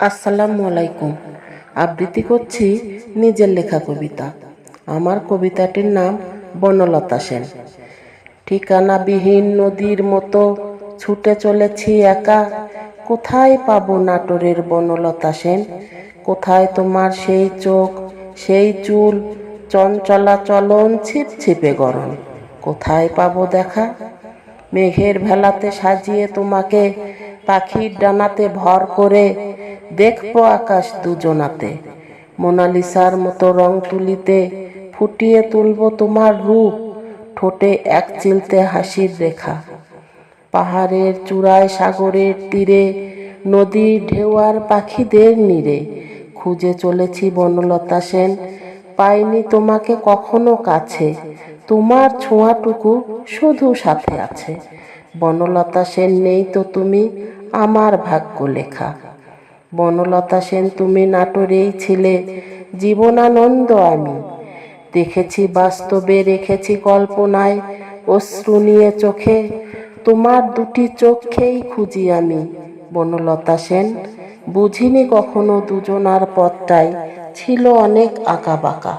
আসসালামু আলাইকুম। আবৃত্তি করছি নিজের লেখা কবিতা। আমার কবিতাটির নাম বনলতা সেন। ঠিকানাবিহীন নদীর মতো ছুটে চলেছি একা। কোথায় পাবো নাটোরের বনলতা সেন? কোথায় তোমার সেই চোখ, সেই চুল চঞ্চলা চলন ছিপ ছিপে গরম কোথায় পাবো দেখা? মেঘের ভেলাতে সাজিয়ে তোমাকে, পাখির ডানাতে ভর করে দেখব আকাশ দুজনাতে। মোনালিসার মতো রং তুলিতে ফুটিয়ে তুলবো তোমার রূপ, ঠোঁটে এক চিলতে হাসির রেখা। পাহাড়ের চূড়ায় সাগরের তীরে, নদীর ঢেউয়ার পাখিদের নীড়ে খুঁজে চলেছি বনলতা সেন পাইনি তোমাকে কখনো কাছে। তোমার ছোঁয়াটুকু শুধু সাথে আছে। বনলতা সেন নেই তো তুমি, আমার ভাগ্য লেখা। বনলতা সেন, তুমি নাটোরেই ছিলে, জীবনানন্দ আমি। দেখেছি বাস্তবে, রেখেছি কল্পনায়, অশ্রু নিয়ে চোখে, তোমার দুটি চোখেই খুঁজি আমি। বনলতা সেন, বুঝিনি কখনো দুজনার পথটাই ছিল অনেক আঁকা বাঁকা